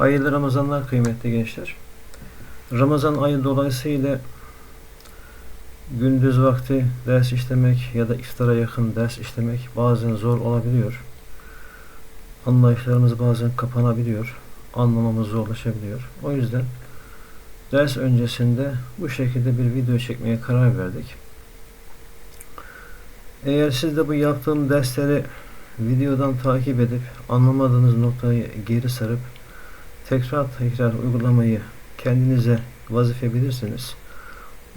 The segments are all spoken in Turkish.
Hayırlı Ramazanlar kıymetli gençler. Ramazan ayı dolayısıyla gündüz vakti ders işlemek ya da iftara yakın ders işlemek bazen zor olabiliyor. Anlayışlarımız bazen kapanabiliyor. Anlamamız zorlaşabiliyor. O yüzden ders öncesinde bu şekilde bir video çekmeye karar verdik. Eğer siz de bu yaptığım dersleri videodan takip edip anlamadığınız noktayı geri sarıp tekrar tekrar uygulamayı kendinize vazife bilirsiniz.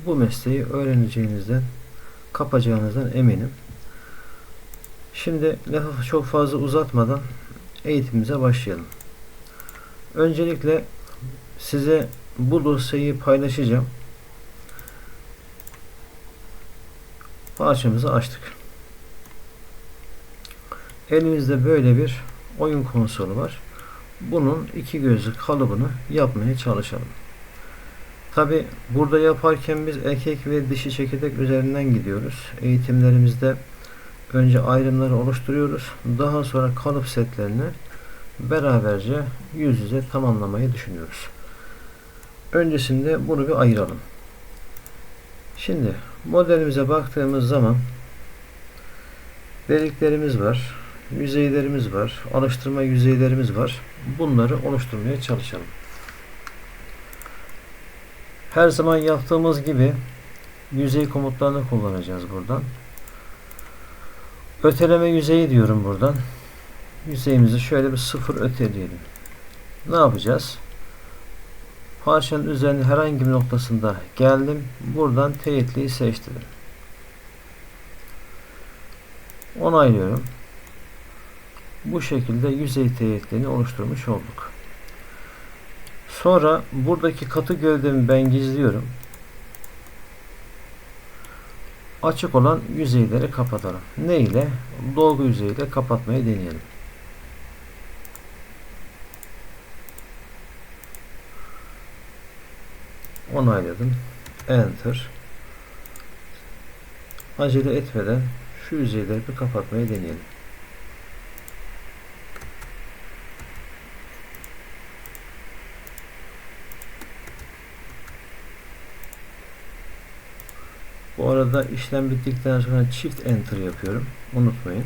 Bu mesleği öğreneceğinizden, kapacağınızdan eminim. Şimdi lafı çok fazla uzatmadan eğitimimize başlayalım. Öncelikle size bu dosyayı paylaşacağım. Parçamızı açtık. Elimizde böyle bir oyun konsolu var. Bunun iki gözlü kalıbını yapmaya çalışalım. Tabi burada yaparken biz erkek ve dişi çekirdek üzerinden gidiyoruz. Eğitimlerimizde önce ayrımları oluşturuyoruz. Daha sonra kalıp setlerini beraberce yüz yüze tamamlamayı düşünüyoruz. Öncesinde bunu bir ayıralım. Şimdi modelimize baktığımız zaman deliklerimiz var, yüzeylerimiz var, alıştırma yüzeylerimiz var. Bunları oluşturmaya çalışalım. Her zaman yaptığımız gibi yüzey komutlarını kullanacağız buradan. Öteleme yüzeyi diyorum buradan. Yüzeyimizi şöyle bir sıfır öteleyelim. Ne yapacağız? Parçanın üzerine herhangi bir noktasında geldim. Buradan teyitliği seçtim. Onaylıyorum. Bu şekilde yüzey teyitliğini oluşturmuş olduk. Sonra buradaki katı gövdemi ben gizliyorum. Açık olan yüzeyleri kapatalım. Ne ile? Dolgu yüzeyiyle kapatmayı deneyelim. Onayladım. Enter. Acele etmeden şu yüzeyleri bir kapatmayı deneyelim. Bu arada işlem bittikten sonra çift enter yapıyorum. Unutmayın.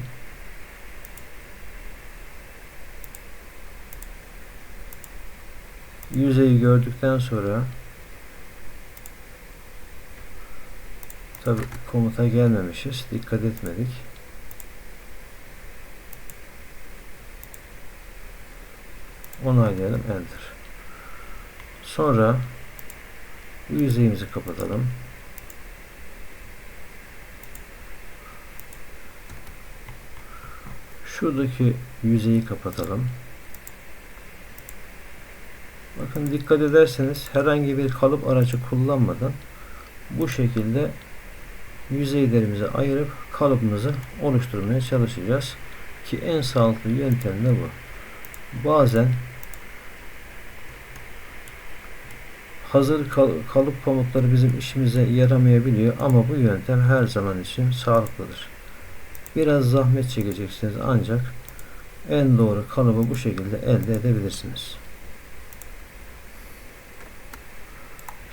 Yüzeyi gördükten sonra tabi komuta gelmemişiz. Dikkat etmedik. Onaylayalım. Enter. Sonra yüzeyimizi kapatalım. Şuradaki yüzeyi kapatalım. Bakın dikkat ederseniz herhangi bir kalıp aracı kullanmadan bu şekilde yüzeylerimizi ayırıp kalıbımızı oluşturmaya çalışacağız. Ki en sağlıklı yöntem de bu. Bazen hazır kalıp komutları bizim işimize yaramayabiliyor ama bu yöntem her zaman için sağlıklıdır. Biraz zahmet çekeceksiniz ancak en doğru kalıbı bu şekilde elde edebilirsiniz.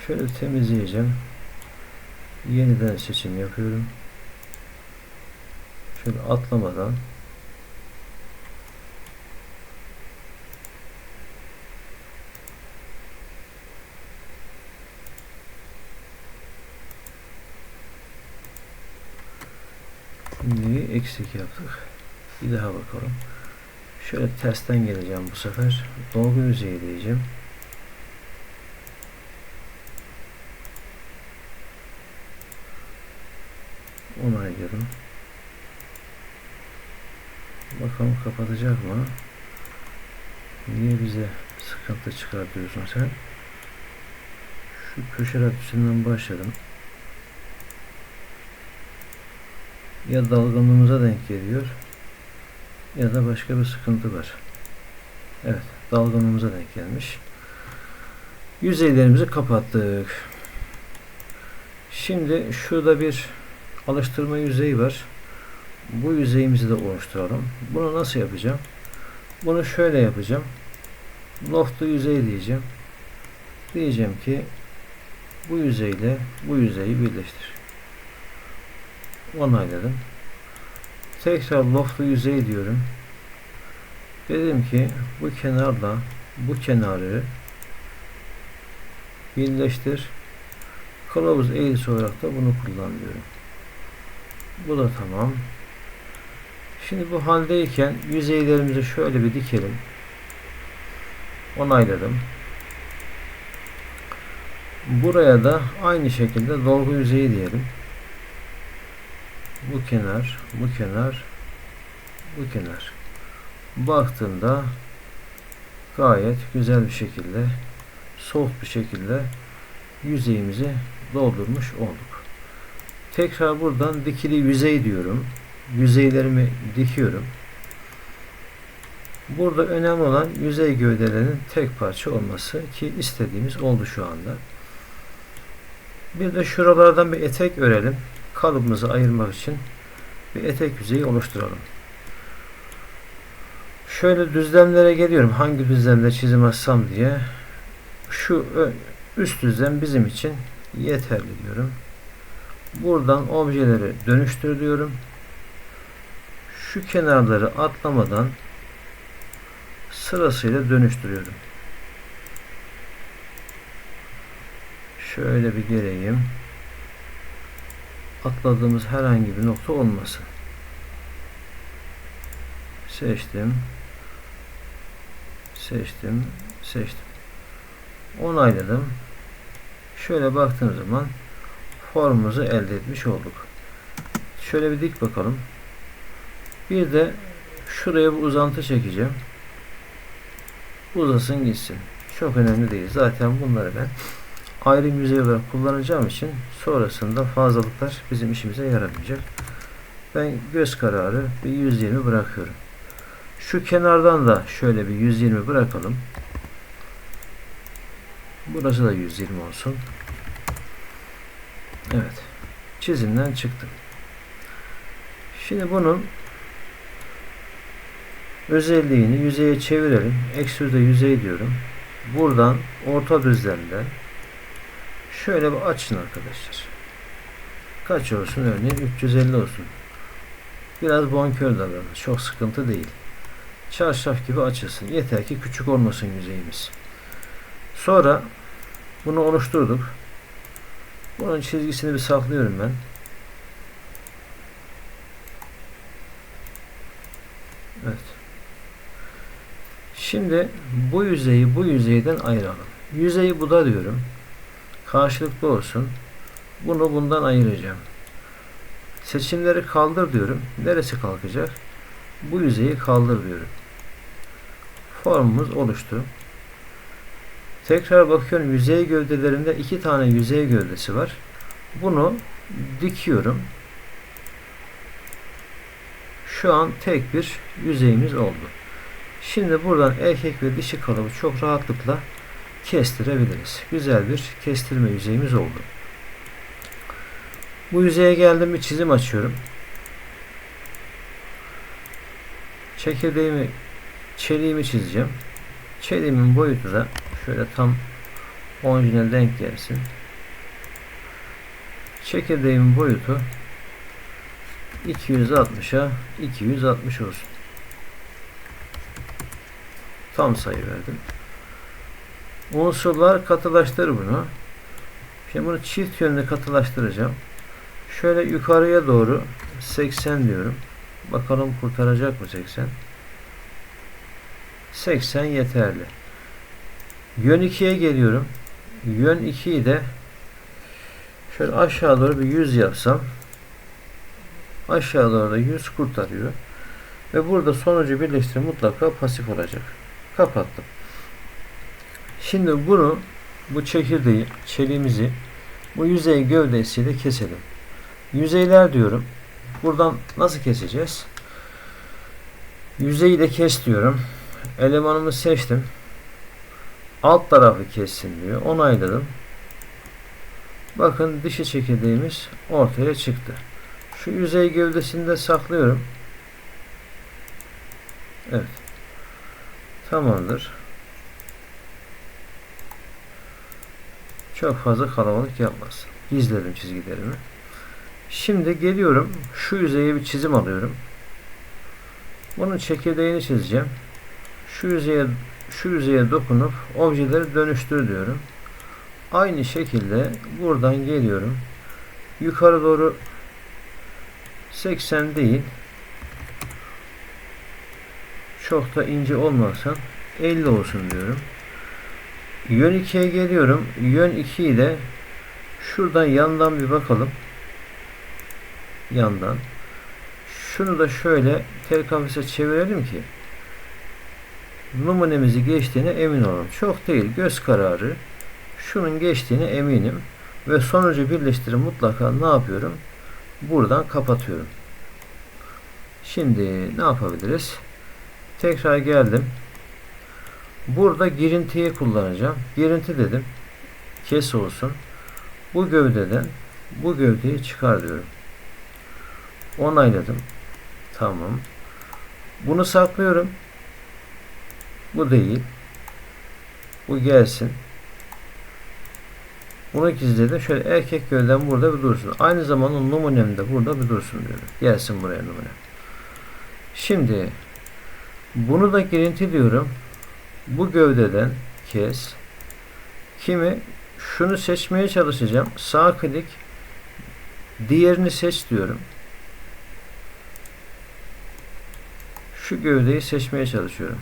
Şöyle temizleyeceğim. Yeniden seçim yapıyorum. Şöyle atlamadan Şimdi eksik yaptık. Bir daha bakalım. Şöyle tersten geleceğim bu sefer. Dolgu yüzeyi diyeceğim. Onaylıyorum. Bakalım kapatacak mı? Niye bize sıkıntı çıkartıyorsun sen? Şu köşe radyosundan başladım. Ya dalgınlığımıza denk geliyor ya da başka bir sıkıntı var. Evet, dalgınlığımıza denk gelmiş. Yüzeylerimizi kapattık. Şimdi şurada bir alıştırma yüzeyi var. Bu yüzeyimizi de oluşturalım. Bunu nasıl yapacağım? Bunu şöyle yapacağım. Loft'u yüzey diyeceğim. Diyeceğim ki bu yüzeyle bu yüzeyi birleştir. Onayladım. Tekrar loft'u yüzey diyorum. Dedim ki bu kenarla bu kenarı birleştir. Kılavuz eğrisi olarak da bunu kullanıyorum. Bu da tamam. Şimdi bu haldeyken yüzeylerimizi şöyle bir dikelim. Onayladım. Buraya da aynı şekilde dolgu yüzeyi diyelim. Bu kenar, bu kenar, bu kenar. Baktığımda gayet güzel bir şekilde soft bir şekilde yüzeyimizi doldurmuş olduk. Tekrar buradan dikili yüzey diyorum. Yüzeylerimi dikiyorum. Burada önemli olan yüzey gövdelerinin tek parça olması ki istediğimiz oldu şu anda. Bir de şuralardan bir etek örelim. Kalıbımızı ayırmak için bir etek yüzeyi oluşturalım. Şöyle düzlemlere geliyorum. Hangi düzlemde çizim açsam diye. Şu üst düzlem bizim için yeterli diyorum. Buradan objeleri dönüştür diyorum. Şu kenarları atlamadan sırasıyla dönüştürüyorum. Şöyle bir geleyim. Atladığımız herhangi bir nokta olmasın. Seçtim. Seçtim. Seçtim. Onayladım. Şöyle baktığım zaman formumuzu elde etmiş olduk. Şöyle bir dik bakalım. Bir de şuraya bir uzantı çekeceğim. Uzasın gitsin. Çok önemli değil. Zaten bunları ben ayrı yüzey olarak kullanacağım için sonrasında fazlalıklar bizim işimize yaramayacak. Ben göz kararı bir 120 bırakıyorum. Şu kenardan da şöyle bir 120 bırakalım. Burası da 120 olsun. Evet. Çizimden çıktım. Şimdi bunun özelliğini yüzeye çevirelim. Eksüde yüzey diyorum. Buradan orta düzlemde şöyle bir açın arkadaşlar. Kaç olsun örneğin 350 olsun. Biraz bonkör davranın. Çok sıkıntı değil. Çarşaf gibi açılsın. Yeter ki küçük olmasın yüzeyimiz. Sonra bunu oluşturduk. Bunun çizgisini bir saklıyorum ben. Evet. Şimdi bu yüzeyi bu yüzeyden ayıralım. Yüzeyi bu da diyorum. Karşılıklı olsun. Bunu bundan ayıracağım. Seçimleri kaldır diyorum. Neresi kalkacak? Bu yüzeyi kaldır diyorum. Formumuz oluştu. Tekrar bakıyorum yüzey gövdelerinde iki tane yüzey gövdesi var. Bunu dikiyorum. Şu an tek bir yüzeyimiz oldu. Şimdi buradan erkek ve dişi kalıbı çok rahatlıkla kestirebiliriz. Güzel bir kestirme yüzeyimiz oldu. Bu yüzeye geldim bir çizim açıyorum. Çekirdeğimi, çeliğimi çizeceğim. Çeliğimin boyutu da şöyle tam orijinal denk gelsin. Çekirdeğimin boyutu 260'a 260 olsun. Tam sayı verdim. Unsurlar katılaştır bunu. Şimdi bunu çift yönlü katılaştıracağım. Şöyle yukarıya doğru 80 diyorum. Bakalım kurtaracak mı 80? 80 yeterli. Yön 2'ye geliyorum. Yön 2'yi de şöyle aşağı doğru bir 100 yapsam aşağı doğru da 100 kurtarıyor. Ve burada sonucu birleştirme mutlaka pasif olacak. Kapattım. Şimdi bunu bu çekirdeği, çeliğimizi bu yüzey gövdesiyle keselim. Yüzeyler diyorum. Buradan nasıl keseceğiz? Yüzeyi de kes diyorum. Elemanımı seçtim. Alt tarafı kessin diyor. Onayladım. Bakın dişi çekirdeğimiz ortaya çıktı. Şu yüzey gövdesini de saklıyorum. Evet. Tamamdır. Çok fazla kalabalık yapmaz. Gizledim çizgilerimi. Şimdi geliyorum. Şu yüzeye bir çizim alıyorum. Bunun çekirdeğini çizeceğim. Şu yüzeye şu yüzeye dokunup objeleri dönüştür diyorum. Aynı şekilde buradan geliyorum. Yukarı doğru 80 değil. Çok da ince olmasın. 50 olsun diyorum. Yön 2'ye geliyorum. Yön 2'yi de şuradan yandan bir bakalım. Yandan. Şunu da şöyle tel çevirelim ki numunemizi geçtiğine emin olalım. Çok değil göz kararı. Şunun geçtiğine eminim. Ve sonucu birleştirip mutlaka ne yapıyorum? Buradan kapatıyorum. Şimdi ne yapabiliriz? Tekrar geldim. Burada girintiyi kullanacağım. Girinti dedim. Kes olsun. Bu gövdeden bu gövdeyi çıkar diyorum. Onayladım. Tamam. Bunu saklıyorum. Bu değil. Bu gelsin. Bunu gizledim. Şöyle erkek gövden burada bir dursun. Aynı zamanda numunem de burada bir dursun diyorum. Gelsin buraya numune. Şimdi bunu da girinti diyorum. Bu gövdeden kes. Kimi şunu seçmeye çalışacağım. Sağ klik diğerini seç diyorum. Şu gövdeyi seçmeye çalışıyorum.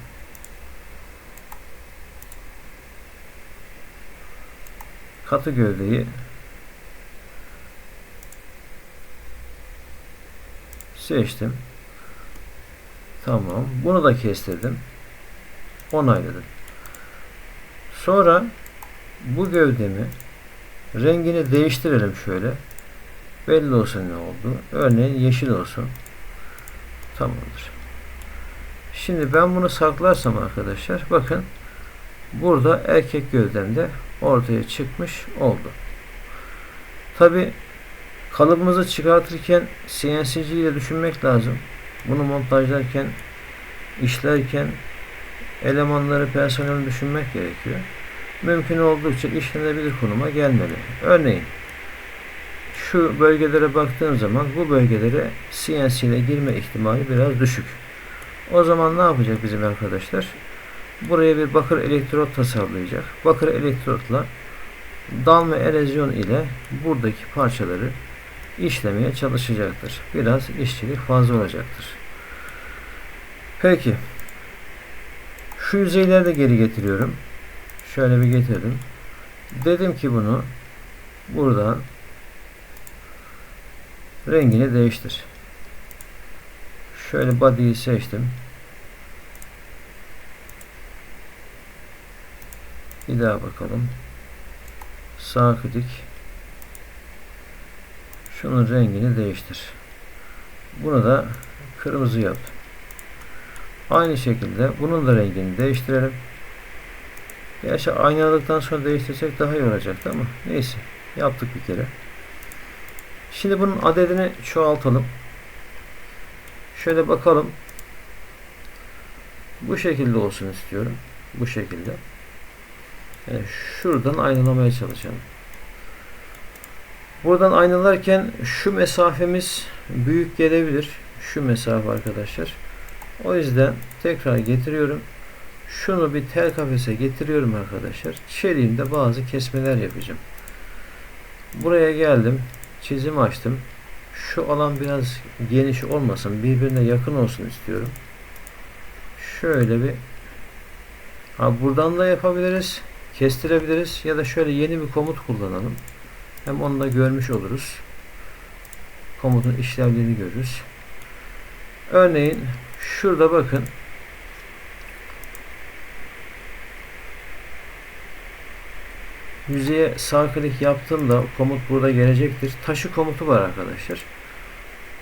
Katı gövdeyi seçtim. Tamam. Bunu da kestirdim. Onayladım. Sonra bu gövdemi rengini değiştirelim şöyle. Belli olsun ne oldu. Örneğin yeşil olsun. Tamamdır. Şimdi ben bunu saklarsam arkadaşlar bakın burada erkek gövdemde ortaya çıkmış oldu. Tabi kalıbımızı çıkartırken CNC'ci ile düşünmek lazım. Bunu montajlarken işlerken elemanları, personeli düşünmek gerekiyor. Mümkün oldukça işlenebilir konuma gelmeli. Örneğin şu bölgelere baktığım zaman bu bölgelere CNC ile girme ihtimali biraz düşük. O zaman ne yapacak bizim arkadaşlar? Buraya bir bakır elektrot tasarlayacak. Bakır elektrotla dalma erozyon ile buradaki parçaları işlemeye çalışacaktır. Biraz işçilik fazla olacaktır. Peki. Şu yüzeyleri de geri getiriyorum. Şöyle bir getirdim. Dedim ki bunu buradan rengini değiştir. Şöyle body'yi seçtim. Bir daha bakalım. Sağ klik. Şunun rengini değiştir. Bunu da kırmızı yap. Aynı şekilde bunun da rengini değiştirelim. Gerçi aynalıktan sonra değiştirsek daha iyi olacaktı ama neyse. Yaptık bir kere. Şimdi bunun adedini çoğaltalım. Şöyle bakalım. Bu şekilde olsun istiyorum. Bu şekilde. Yani şuradan aynalamaya çalışalım. Buradan aynalarken şu mesafemiz büyük gelebilir. Şu mesafe arkadaşlar. O yüzden tekrar getiriyorum. Şunu bir tel kafese getiriyorum arkadaşlar. Çeliğimde bazı kesmeler yapacağım. Buraya geldim. Çizim açtım. Şu alan biraz geniş olmasın. Birbirine yakın olsun istiyorum. Şöyle bir ha buradan da yapabiliriz. Kestirebiliriz. Ya da şöyle yeni bir komut kullanalım. Hem onu da görmüş oluruz. Komutun işlevlerini görürüz. Örneğin şurada bakın. Yüzeye sağ klik yaptığımda komut burada gelecektir. Taşı komutu var arkadaşlar.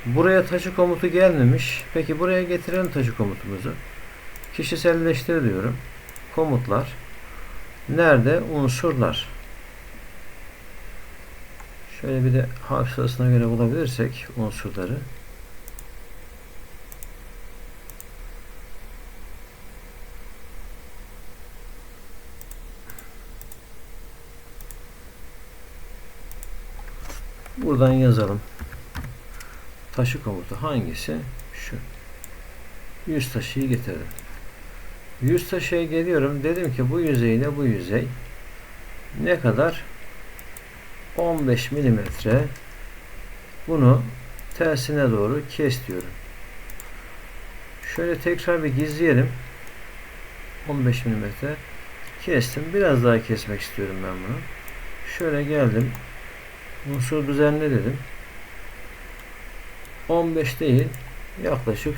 Buraya taşı komutu gelmemiş. Peki buraya getirelim taşı komutumuzu. Kişiselleştir diyorum. Komutlar. Nerede? Unsurlar. Şöyle bir de harf sırasına göre bulabilirsek unsurları. Buradan yazalım. Taşı komutu hangisi? Şu. 100 taşıyı getirdim. 100 taşıya geliyorum. Dedim ki bu yüzeyle bu yüzey ne kadar? 15 milimetre bunu tersine doğru kes diyorum. Şöyle tekrar bir gizleyelim. 15 milimetre kestim. Biraz daha kesmek istiyorum ben bunu. Şöyle geldim. Unsur düzenle dedim. 15 değil. Yaklaşık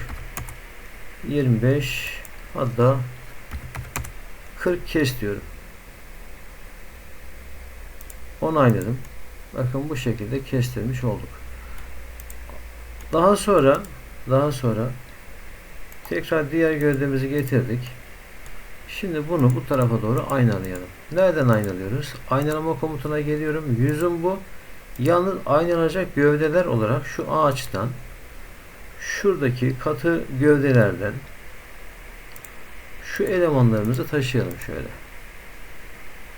25 hatta 40 kes diyorum. Onayladım. Bakın bu şekilde kestirmiş olduk. Daha sonra daha sonra tekrar diğer gövdemizi getirdik. Şimdi bunu bu tarafa doğru aynalayalım. Nereden aynalıyoruz? Aynalama komutuna geliyorum. Yüzüm bu. Yalnız aynalanacak gövdeler olarak şu ağaçtan şuradaki katı gövdelerden şu elemanlarımızı taşıyalım şöyle.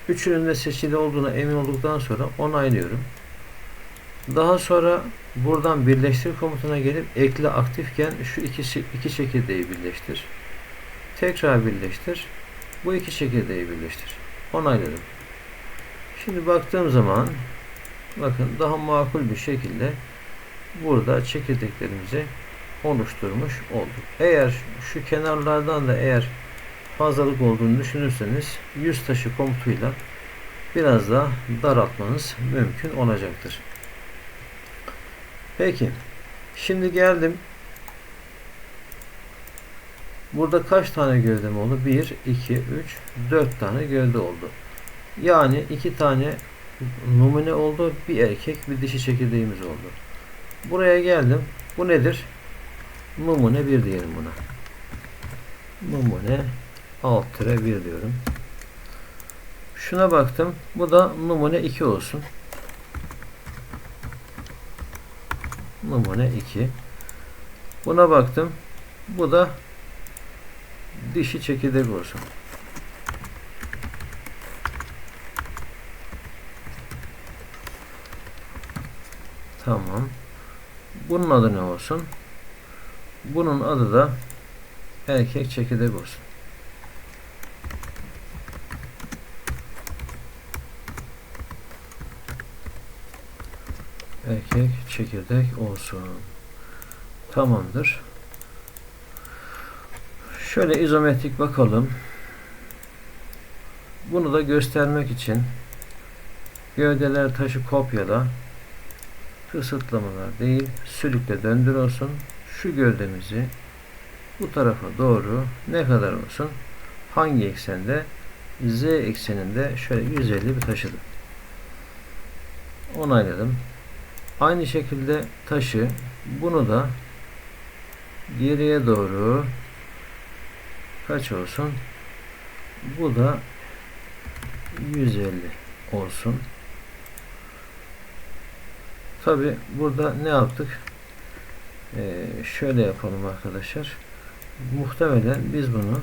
Üçünün de seçili olduğuna emin olduktan sonra onaylıyorum. Daha sonra buradan birleştir komutuna gelip ekle aktifken şu ikisi iki çekirdeği birleştir. Tekrar birleştir. Bu iki çekirdeği birleştir. Onayladım. Şimdi baktığım zaman bakın daha makul bir şekilde burada çekirdeklerimizi oluşturmuş olduk. Eğer şu kenarlardan da eğer fazlalık olduğunu düşünürseniz yüz taşı komutuyla biraz daha daraltmanız mümkün olacaktır. Peki. Şimdi geldim. Burada kaç tane gövdem oldu? 1, 2, 3, 4 tane gövde oldu. Yani 2 tane numune oldu. Bir erkek, bir dişi çekirdeğimiz oldu. Buraya geldim. Bu nedir? Numune 1 diyelim buna. Numune alt tire 1 diyorum. Şuna baktım. Bu da numune 2 olsun. Numune 2. Buna baktım. Bu da dişi çekirdek olsun. Tamam. Bunun adı ne olsun? Bunun adı da erkek çekirdek olsun. Erkek çekirdek olsun. Tamamdır. Şöyle izometrik bakalım. Bunu da göstermek için gövdeler taşı kopyala kısıtlamalar değil sülükle döndür olsun. Şu gövdemizi bu tarafa doğru ne kadar olsun? Hangi eksende? Z ekseninde şöyle 150 bir taşıdım. Onayladım. Aynı şekilde taşı bunu da geriye doğru kaç olsun? Bu da 150 olsun. Tabi burada ne yaptık? Ee, şöyle yapalım arkadaşlar. Muhtemelen biz bunu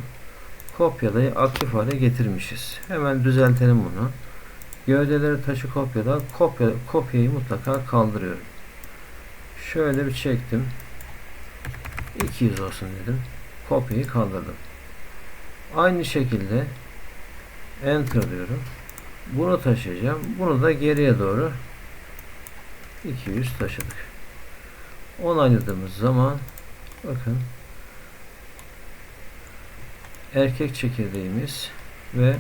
kopyalayı aktif hale getirmişiz. Hemen düzeltelim bunu. Gövdeleri taşı kopyala. Kopya, kopyayı mutlaka kaldırıyorum. Şöyle bir çektim. 200 olsun dedim. Kopyayı kaldırdım. Aynı şekilde enter diyorum. Bunu taşıyacağım. Bunu da geriye doğru 200 taşıdık. Onayladığımız zaman bakın erkek çekirdeğimiz ve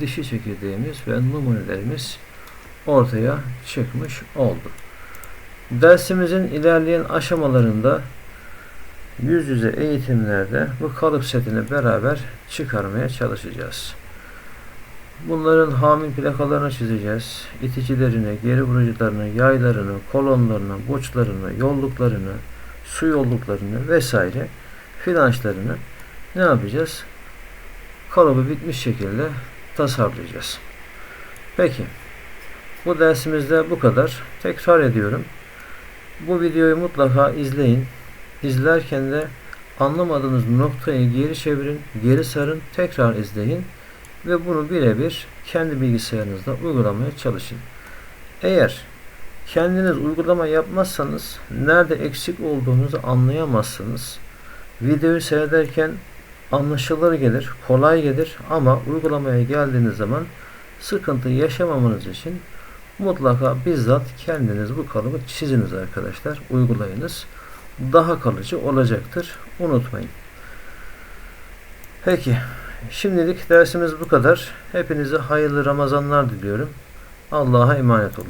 dişi çekirdeğimiz ve numunelerimiz ortaya çıkmış oldu. Dersimizin ilerleyen aşamalarında yüz yüze eğitimlerde bu kalıp setini beraber çıkarmaya çalışacağız. Bunların hamil plakalarını çizeceğiz. İticilerini, geri vurucularını, yaylarını, kolonlarını, burçlarını, yolluklarını, su yolluklarını vesaire filançlarını ne yapacağız? Kalıbı bitmiş şekilde tasarlayacağız. Peki. Bu dersimizde bu kadar. Tekrar ediyorum. Bu videoyu mutlaka izleyin. İzlerken de anlamadığınız noktayı geri çevirin, geri sarın, tekrar izleyin ve bunu birebir kendi bilgisayarınızda uygulamaya çalışın. Eğer Kendiniz uygulama yapmazsanız nerede eksik olduğunuzu anlayamazsınız. Videoyu seyrederken anlaşılır gelir, kolay gelir ama uygulamaya geldiğiniz zaman sıkıntı yaşamamanız için mutlaka bizzat kendiniz bu kalıbı çiziniz arkadaşlar. Uygulayınız. Daha kalıcı olacaktır. Unutmayın. Peki. Şimdilik dersimiz bu kadar. Hepinize hayırlı Ramazanlar diliyorum. Allah'a emanet olun.